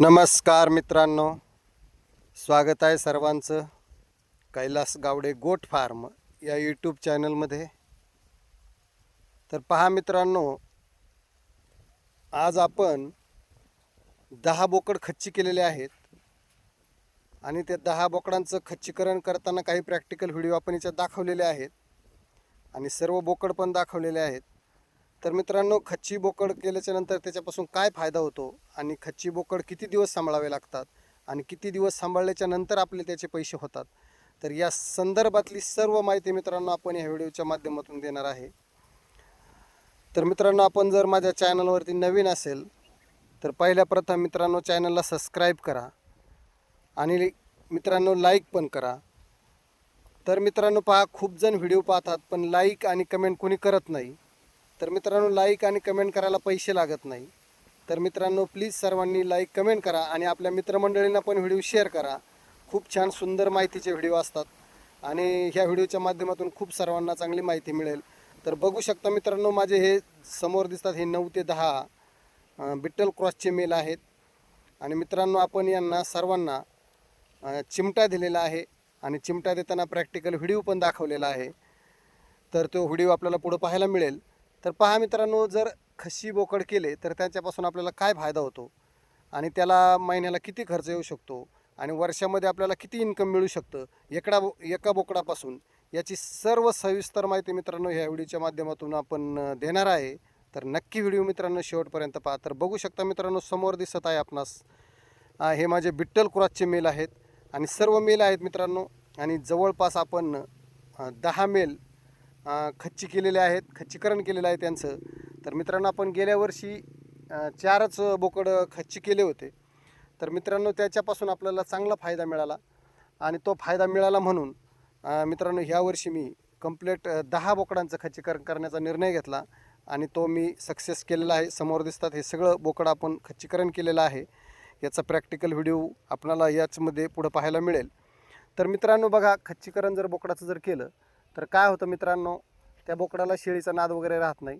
नमस्कार मित्रांनो. स्वागत आहे सर्वांचं. कैलास गावडे गोट फार्म या यूट्यूब चॅनलमध्ये तर पहा मित्रांनो आज आपण दहा बोकड खच्ची केलेले आहेत. आणि त्या दहा बोकडांचं खच्चीकरण करताना काही प्रॅक्टिकल व्हिडिओ आपण याच्यात दाखवलेले आहेत. आणि सर्व बोकड पण दाखवलेले आहेत. तर मित्रांनो खच्ची बोकड केल्याच्यानंतर त्याच्यापासून काय फायदा होतो आणि खच्ची बोकड किती दिवस सांभाळावे लागतात आणि किती दिवस सांभाळल्याच्या नंतर आपले त्याचे पैसे होतात? तर या संदर्भातली सर्व माहिती मित्रांनो आपण या व्हिडिओच्या माध्यमातून देणार आहे. तर मित्रांनो आपण जर माझ्या चॅनलवरती नवीन असेल तर पहिल्या प्रथम मित्रांनो चॅनलला सबस्क्राईब करा आणि मित्रांनो लाईक पण करा. तर मित्रांनो पहा खूप जण व्हिडिओ पाहतात पण लाईक आणि कमेंट कोणी करत नाही. तर मित्रांनो लाईक आणि कमेंट करायला पैसे लागत नाही. तर मित्रांनो प्लीज सर्वांनी लाईक कमेंट करा आणि आपल्या मित्रमंडळींना पण व्हिडिओ शेअर करा. खूप छान सुंदर माहितीचे व्हिडिओ असतात. आणि ह्या व्हिडिओच्या माध्यमातून खूप सर्वांना चांगली माहिती मिळेल. तर बघू शकता मित्रांनो माझे हे समोर दिसतात हे नऊ ते दहा बिट्टल क्रॉसचे मेल आहेत. आणि मित्रांनो आपण यांना सर्वांना चिमटा दिलेला आहे. आणि चिमटा देताना प्रॅक्टिकल व्हिडिओ पण दाखवलेला आहे. तर तो व्हिडिओ आपल्याला पुढं पाहायला मिळेल. तर पहा मित्रांनो जर खशी बोकड केले तर त्याच्यापासून आपल्याला काय फायदा होतो? आणि त्याला महिन्याला किती खर्च येऊ शकतो? आणि वर्षामध्ये आपल्याला किती इन्कम मिळू शकतं? एकडा बो एका बोकडापासून. याची सर्व सविस्तर माहिती मित्रांनो ह्या व्हिडिओच्या माध्यमातून आपण देणार आहे. तर नक्की व्हिडिओ मित्रांनो शेवटपर्यंत पहा. तर बघू शकता मित्रांनो समोर दिसत आहे आपणास हे माझे बिट्टल क्रॉसचे मेल आहेत. आणि सर्व मेल आहेत मित्रांनो. आणि जवळपास आपण दहा मेल खच्ची केलेले आहेत खच्चीकरण केलेलं आहे त्यांचं. तर मित्रांनो आपण गेल्या वर्षी चारच बोकड खच्ची केले होते. तर मित्रांनो त्याच्यापासून आपल्याला चांगला फायदा मिळाला आणि तो फायदा मिळाला म्हणून मित्रांनो ह्या वर्षी मी कंप्लीट दहा बोकडांचं खच्चीकरण करण्याचा निर्णय घेतला आणि तो मी सक्सेस केलेला आहे. समोर दिसतात हे सगळं बोकडं आपण खच्चीकरण केलेलं आहे. याचा प्रॅक्टिकल व्हिडिओ आपणाला याचमध्ये पुढं पाहायला मिळेल. तर मित्रांनो बघा खच्चीकरण जर बोकडाचं जर केलं तर काय होतं मित्रांनो त्या बोकडाला शेळीचा नाद वगैरे राहत नाही.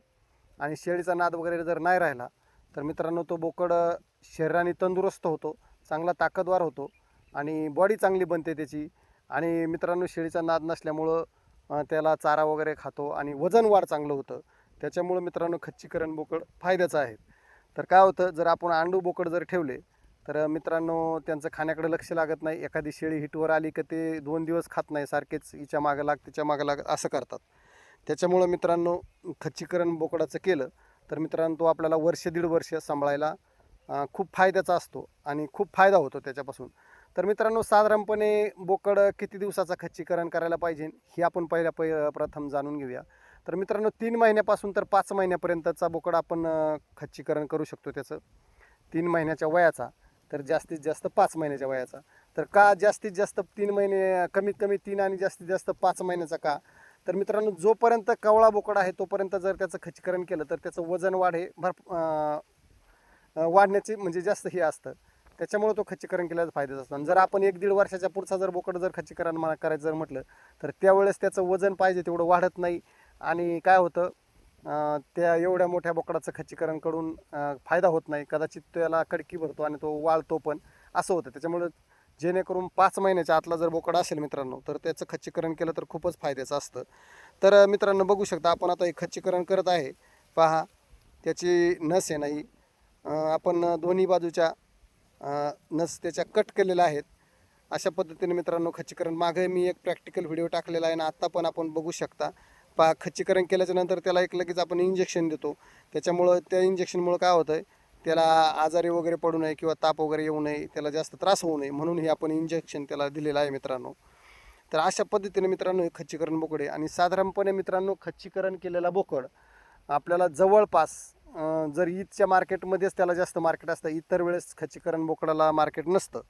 आणि शेळीचा नाद वगैरे जर नाही राहिला तर मित्रांनो तो बोकड शरीराने तंदुरुस्त होतो चांगला ताकदवार होतो आणि बॉडी चांगली बनते त्याची. आणि मित्रांनो शेळीचा नाद नसल्यामुळं त्याला चारा वगैरे खातो आणि वजन वाढ चांगलं होतं. त्याच्यामुळं मित्रांनो खच्चीकरण बोकड फायद्याचं आहे. तर काय होतं जर आपण आंडू बोकड जर ठेवले तर मित्रांनो त्यांचं खाण्याकडे लक्ष लागत नाही. एखादी शेळी हिटवर आली का ते दोन दिवस खात नाही. सारखेच हिच्या मागं लाग तिच्या मागं लाग असं करतात. त्याच्यामुळं मित्रांनो खच्चीकरण बोकडाचं केलं तर मित्रांनो तो आपल्याला वर्ष दीड वर्ष सांभाळायला खूप फायद्याचा असतो आणि खूप फायदा होतो त्याच्यापासून. तर मित्रांनो साधारणपणे बोकड किती दिवसाचं खच्चीकरण करायला पाहिजे हे आपण पहिल्या पै प्रथम जाणून घेऊया. तर मित्रांनो तीन महिन्यापासून तर पाच महिन्यापर्यंतचा बोकड आपण खच्चीकरण करू शकतो त्याचं. तीन महिन्याच्या वयाचा. तर जास्तीत जास्त पाच महिन्याच्या वयाचा. तर का जास्तीत जास्त तीन महिने कमीत कमी तीन आणि जास्तीत जास्त पाच महिन्याचा का? तर मित्रांनो जोपर्यंत कवळा बोकड आहे तोपर्यंत जर त्याचं खचीकरण केलं तर त्याचं वजन वाढ हे भर वाढण्याचे म्हणजे जास्त हे असतं. त्याच्यामुळे तो खच्चीकरण केल्याचा फायद्याचा असतो. आणि जर आपण एक दीड वर्षाच्या पुढचा जर बोकड जर खच्चीकरण मला करायचं जर म्हटलं तर त्यावेळेस त्याचं वजन पाहिजे तेवढं वाढत नाही. आणि काय होतं? त्या एवढ्या मोठ्या बोकडाचं खच्चीकरण करून फायदा होत नाही. कदाचित त्याला कडकी भरतो आणि तो वाळतो पण. असं होतं. त्याच्यामुळं जेणेकरून पाच महिन्याच्या आतला जर बोकड असेल मित्रांनो तर त्याचं खच्चीकरण केलं तर खूपच फायद्याचं असतं. तर मित्रांनो बघू शकता आपण आता हे खच्चीकरण करत आहे. पहा त्याची नस आहे नाही आपण दोन्ही बाजूच्या नस त्याच्या कट केलेल्या आहेत. अशा पद्धतीने मित्रांनो खच्चीकरण मागे मी एक प्रॅक्टिकल व्हिडिओ टाकलेला आहे आणि आत्ता पण आपण बघू शकता. पा खच्चीकरण केल्याच्यानंतर त्याला एक लगेच आपण इंजेक्शन देतो. त्याच्यामुळं त्या इंजेक्शनमुळं काय होतं आहे त्याला आजारी वगैरे पडू नये किंवा ताप वगैरे येऊ नये त्याला जास्त त्रास होऊ नये म्हणून हे आपण इंजेक्शन त्याला दिलेलं आहे मित्रांनो. तर अशा पद्धतीने मित्रांनो हे खच्चीकरण बोकडे आणि साधारणपणे मित्रांनो खच्चीकरण केलेला बोकड आपल्याला जवळपास जर ईदच्या मार्केटमध्येच त्याला जास्त मार्केट असतं इतर वेळेस खच्चीकरण बोकडाला मार्केट नसतं.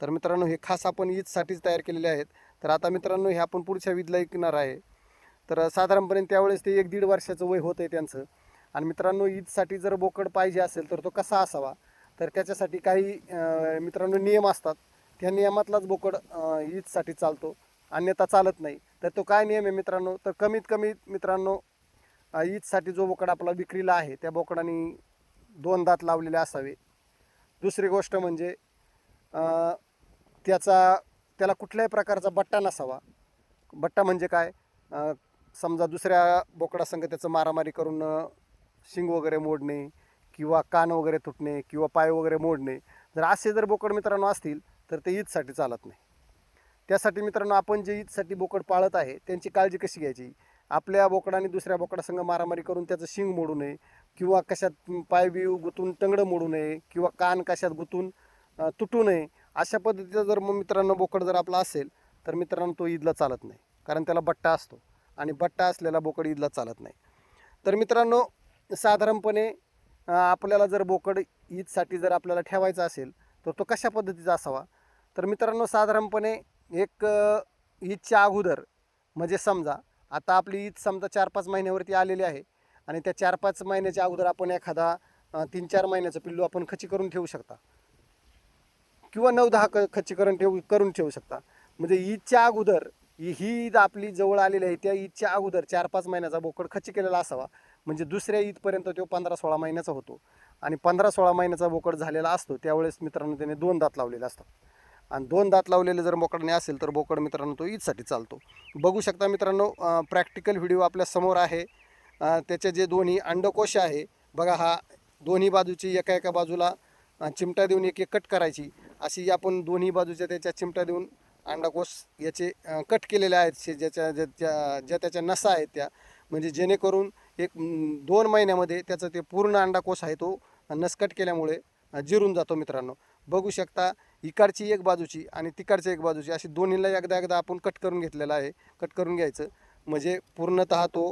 तर मित्रांनो हे खास आपण ईदसाठीच तयार केलेले आहेत. तर आता मित्रांनो हे आपण पुढच्या ईदला ऐकणार आहे. तर साधारणपणे त्यावेळेस ते एक दीड वर्षाचं वय होतं आहे त्यांचं. आणि मित्रांनो ईदसाठी जर बोकड पाहिजे असेल तर तो कसा असावा? तर त्याच्यासाठी काही मित्रांनो नियम असतात. त्या नियमातलाच बोकड ईदसाठी चालतो. अन्यथा चालत नाही. तर तो काय नियम आहे मित्रांनो? तर कमीत कमी मित्रांनो ईदसाठी जो बोकड आपला विक्रीला आहे त्या बोकडाने दोन दात लावलेले असावे. दुसरी गोष्ट म्हणजे त्याचा त्याला कुठल्याही प्रकारचा बट्टा नसावा. बट्टा म्हणजे काय? समजा दुसऱ्या बोकडासंग त्याचं मारामारी करून शिंग वगैरे मोडणे किंवा कान वगैरे तुटणे किंवा पाय वगैरे मोडणे जर असे जर बोकड मित्रांनो असतील तर ते ईदसाठी चालत नाही. त्यासाठी मित्रांनो आपण जे ईदसाठी बोकड पाळत आहे त्यांची काळजी कशी घ्यायची? आपल्या बोकडाने दुसऱ्या बोकडासंग मारामारी करून त्याचं शिंग मोडू नये किंवा कशात पाय बिव गुतून टंगडं मोडू नये किंवा कान कशात गुतून तुटू नये अशा पद्धतीचं जर मग मित्रांनो बोकड जर आपला असेल तर मित्रांनो तो ईदला चालत नाही कारण त्याला बट्टा असतो. आणि बट्टा असलेला बोकड ईदला चालत नाही. तर मित्रांनो साधारणपणे आपल्याला जर बोकड ईदसाठी जर आपल्याला ठेवायचा असेल तर तो कशा पद्धतीचा असावा? तर मित्रांनो साधारणपणे एक ईदच्या अगोदर म्हणजे समजा आता आपली ईद समजा चार पाच महिन्यावरती आलेली आहे आणि त्या चार पाच महिन्याच्या अगोदर आपण एखादा तीन चार महिन्याचं पिल्लू आपण खची करून ठेवू शकता. किंवा नऊ दहा क खच्ची करून ठेवू करून ठेवू शकता. म्हणजे ईदच्या अगोदर ही ही ईद आपली जवळ आलेली आहे त्या ईदच्या अगोदर चार पाच महिन्याचा बोकड खच केलेला असावा. म्हणजे दुसऱ्या ईदपर्यंत तो पंधरा सोळा महिन्याचा होतो. आणि पंधरा सोळा महिन्याचा बोकड झालेला असतो त्यावेळेस मित्रांनो त्याने दोन दात लावलेले असतात. आणि दोन दात लावलेले जर बोकडाने असेल तर बोकड मित्रांनो तो ईदसाठी चालतो. बघू शकता मित्रांनो प्रॅक्टिकल व्हिडिओ आपल्यासमोर आहे. त्याचे जे दोन्ही अंडकोश आहे बघा हा दोन्ही बाजूची एका एका बाजूला चिमटा देऊन एक एक कट करायची. अशी आपण दोन्ही बाजूच्या त्याच्या चिमटा देऊन अंडाकोश याचे कट केलेले आहेत शे- ज्याच्या ज्या ज्या त्याच्या नसा आहेत त्या. म्हणजे जेणेकरून एक दोन महिन्यामध्ये त्याचं ते पूर्ण अंडाकोश आहे तो नसकट केल्यामुळे जिरून जातो मित्रांनो. बघू शकता इकडची एक बाजूची आणि तिकडची एक बाजूची अशी दोन्हीला एकदा एकदा आपण कट करून घेतलेला आहे कट करून घ्यायचं. म्हणजे पूर्णतः तो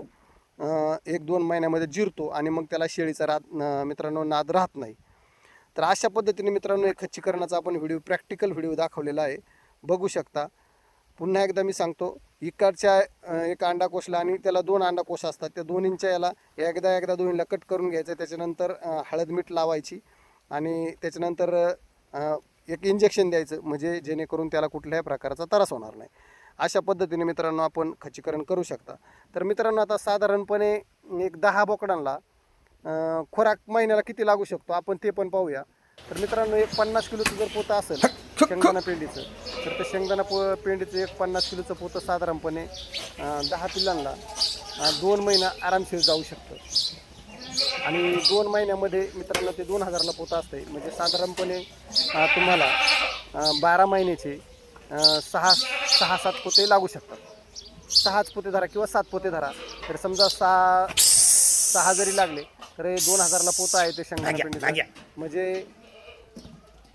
एक दोन महिन्यामध्ये जिरतो आणि मग त्याला शेळीचा रात मित्रांनो नाद राहत नाही. तर अशा पद्धतीने मित्रांनो एक खच्चीकरणाचा आपण व्हिडिओ प्रॅक्टिकल व्हिडिओ दाखवलेला आहे. बघू शकता. पुन्हा एकदा मी सांगतो इकडच्या एक अंडाकोशला आणि त्याला दोन अंडाकोश असतात. त्या दोन्हींच्या याला एकदा एकदा दोन्हीला कट करून घ्यायचं. त्याच्यानंतर हळद मीठ लावायची आणि त्याच्यानंतर एक इंजेक्शन द्यायचं. म्हणजे जेणेकरून त्याला कुठल्याही प्रकारचा त्रास होणार नाही. अशा पद्धतीने मित्रांनो आपण खचीकरण करू शकता. तर मित्रांनो आता साधारणपणे एक दहा बोकडांना खुराक खोराक महिन्याला किती लागू शकतो? आपण ते पण पाहूया. तर मित्रांनो एक पन्नास किलोचं जर पोतं असेल शेंगदाणा पेंडीचं. तर ते शेंगदाणा पो पेंडीचं एक पन्नास किलोचं पोतं साधारणपणे अं, दहा पिल्लांना अं, दोन महिना आरामशीर जाऊ शकतं. आणि दोन महिन्यामध्ये मित्रांनो ते दोन हजारला पोतं असते म्हणजे साधारणपणे अं, तुम्हाला अं, बारा महिन्याचे अं, सहा सहा सात पोते लागू शकतात. सहाच पोते धरा किंवा सात पोते धरा. तर समजा सहा सहा जरी लागले तर हे दोन हजारला पोतं आहे ते शेंगदाणा पेंडीचं. म्हणजे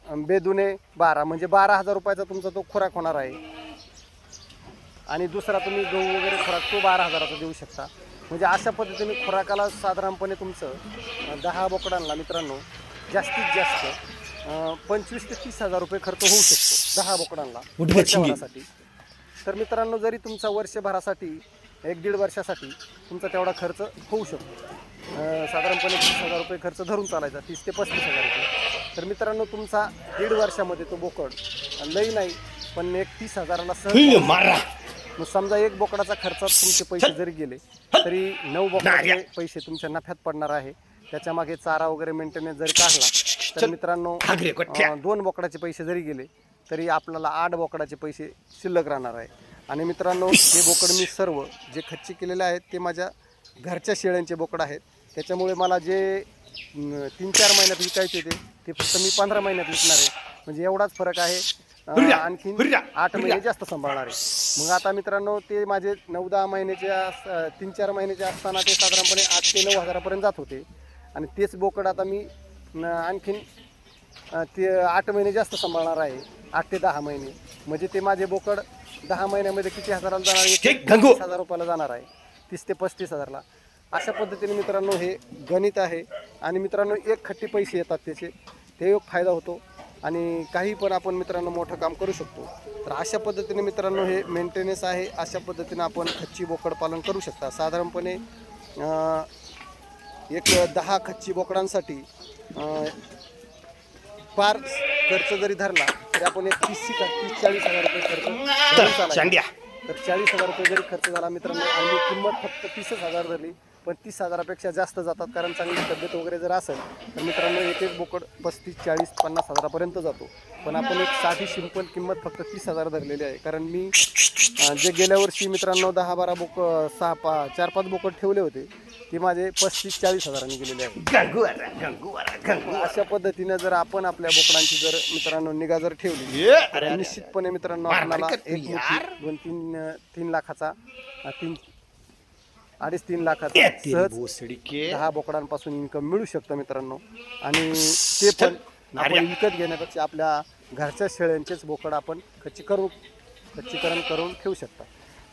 बेदुने बारा म्हणजे बारा हजार रुपयाचा तुमचा तो खुराक होणार आहे. आणि दुसरा तुम्ही गहू वगैरे खुराक तो बारा हजाराचा देऊ शकता. म्हणजे अशा पद्धतीने खुराकाला साधारणपणे तुमचं दहा बोकडांना मित्रांनो जास्तीत जास्त पंचवीस ते तीस हजार रुपये खर्च होऊ शकतो दहा बोकडांना. वर्षभरासाठी. तर मित्रांनो जरी तुमचा वर्षभरासाठी एक दीड वर्षासाठी तुमचा तेवढा खर्च होऊ शकतो. साधारणपणे तीस हजार रुपये खर्च धरून चालायचा तीस ते पस्तीस हजार रुपये. तर मित्रांनो तुमचा दीड वर्षामध्ये तो बोकड लई नाही पण एक तीस हजाराला सहज मग समजा एक बोकडाचा खर्चात तुमचे पैसे जरी गेले तरी नऊ बोकडाचे पैसे तुमच्या नफ्यात पडणार आहे. त्याच्यामागे चारा वगैरे मेंटेनन्स जरी काढला तर मित्रांनो दोन बोकडाचे पैसे जरी गेले तरी आपल्याला आठ बोकडाचे पैसे शिल्लक राहणार आहे. आणि मित्रांनो हे बोकड मी सर्व जे खच्ची केलेले आहेत ते माझ्या घरच्या शेळ्यांचे बोकड आहेत. त्याच्यामुळे मला जे तीन चार महिन्यात विकायचे ते. ते फक्त मी पंधरा महिन्यात विकणार आहे. म्हणजे एवढाच फरक आहे. अं, हुर्रा, आणखीन आठ महिने. जास्त सांभाळणार आहे. मग आता मित्रांनो ते माझे नऊ दहा महिन्याचे अस- अं, तीन चार महिन्याचे असताना ते साधारणपणे आठ ते नऊ हजारापर्यंत जात होते. आणि तेच बोकड आता मी न- आणखीन अं, ते आठ महिने जास्त सांभाळणार आहे. आठ ते दहा महिने. म्हणजे ते माझे बोकड दहा महिन्यामध्ये किती हजाराला जाणार आहे? ठीक, गंगू. तीस हजार रुपयाला जाणार आहे. तीस ते पस्तीस हजारला. अशा पद्धतीने मित्रांनो हे गणित आहे. आणि मित्रांनो एक खट्टी पैसे येतात त्याचे. ते एक फायदा होतो. आणि काही पण आपण मित्रांनो मोठं काम करू शकतो. तर अशा पद्धतीने मित्रांनो हे मेंटेनन्स आहे. अशा पद्धतीने आपण खच्ची बोकड पालन करू शकता. साधारणपणे एक दहा खच्ची बोकडांसाठी फार खर्च जरी धरला तरी आपण एक तीस तीस चाळीस हजार रुपये खर्च तर चाळीस हजार रुपये जरी खर्च झाला मित्रांनो आणि किंमत फक्त तीसच हजार धरली पण तीस हजारापेक्षा जास्त जातात कारण चांगली तब्येत वगैरे जर असेल तर मित्रांनो एक एक बोकड पस्तीस चाळीस पन्नास हजारापर्यंत जातो. पण आपण एक साधी सिंपल किंमत फक्त तीस हजार धरलेली आहे. कारण मी जे गेल्या वर्षी मित्रांनो दहा बारा बोक सहा पा चार पाच बोकड ठेवले होते ते माझे पस्तीस चाळीस हजारांनी गेलेले आहे अशा पद्धतीनं जर आपण आपल्या बोकडांची जर मित्रांनो निगा जर ठेवली तर निश्चितपणे मित्रांनो आपल्याला एक. दोन तीन तीन लाखाचा तीन अडीच तीन लाखाचा सहज दहा बोकडांपासून इन्कम मिळू शकतं मित्रांनो. आणि ते पण. आपण विकत घेण्यापेक्षा आपल्या घरच्या शेळ्यांचेच बोकड आपण खच्चीकरून खच्चीकरण करून ठेवू शकता.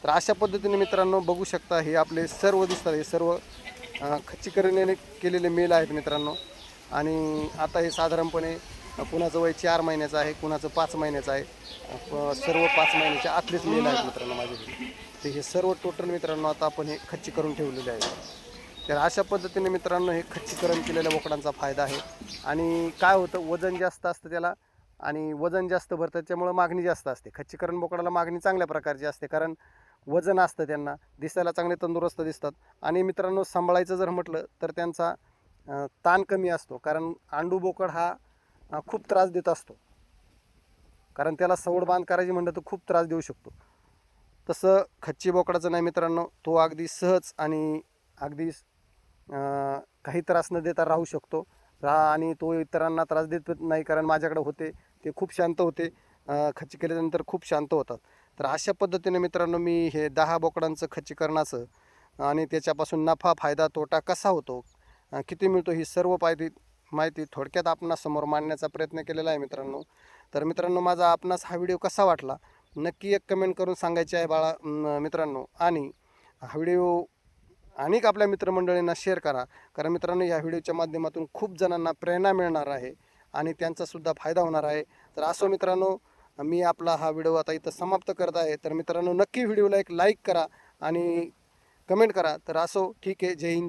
तर अशा पद्धतीने मित्रांनो बघू शकता हे आपले सर्व दिसतात. हे सर्व खच्चीकरणाने केलेले मेल आहेत मित्रांनो. आणि आता हे साधारणपणे कुणाचं वय चार महिन्याचं आहे कुणाचं पाच महिन्याचं आहे. सर्व पाच महिन्याच्या आतलेच मेल आहेत मित्रांनो माझे. तर हे सर्व टोटल मित्रांनो आता आपण हे खच्ची करून ठेवलेले आहे तर अशा पद्धतीने मित्रांनो हे खच्चीकरण केलेल्या बोकडांचा फायदा आहे. आणि काय होतं वजन जास्त असतं त्याला आणि वजन जास्त भरतं त्याच्यामुळं मागणी जास्त असते. खच्चीकरण बोकडाला मागणी चांगल्या प्रकारची असते कारण वजन असतं त्यांना दिसायला चांगले तंदुरुस्त दिसतात. आणि मित्रांनो सांभाळायचं जर म्हटलं तर त्यांचा ताण कमी असतो कारण आंडू बोकड हा खूप त्रास देत असतो. कारण त्याला सवड बांध करायची म्हणलं तर खूप त्रास देऊ शकतो. तसं खच्ची बोकडाचं नाही मित्रांनो. तो अगदी सहज आणि अगदी काही त्रास न देता राहू शकतो. राहा आणि तो इतरांना त्रास देत नाही कारण माझ्याकडे होते. ते खूप शांत होते. खच्ची केल्यानंतर खूप शांत होतात. तर अशा पद्धतीने मित्रांनो मी हे दहा बोकडांचं खच्चीकरणाचं आणि त्याच्यापासून नफा फायदा तोटा कसा होतो किती मिळतो ही सर्व पायती माहिती थोडक्यात आपणासमोर मांडण्याचा प्रयत्न केलेला आहे मित्रांनो. तर मित्रांनो माझा आपणास हा व्हिडिओ कसा वाटला? नक्की एक कमेंट करून सांगायचे आहे बाळा मित्रांनो. आणि हा व्हिडिओ अनेक आपल्या मित्रमंडळींना शेअर करा. कारण मित्रांनो या व्हिडिओच्या माध्यमातून खूप जणांना प्रेरणा मिळणार आहे आणि त्यांचासुद्धा फायदा होणार आहे. तर असो मित्रांनो मी आपला हा व्हिडिओ आता इथं समाप्त करत आहे. तर मित्रांनो नक्की व्हिडिओला एक लाईक करा आणि कमेंट करा. तर असो ठीक आहे. जय हिंद जय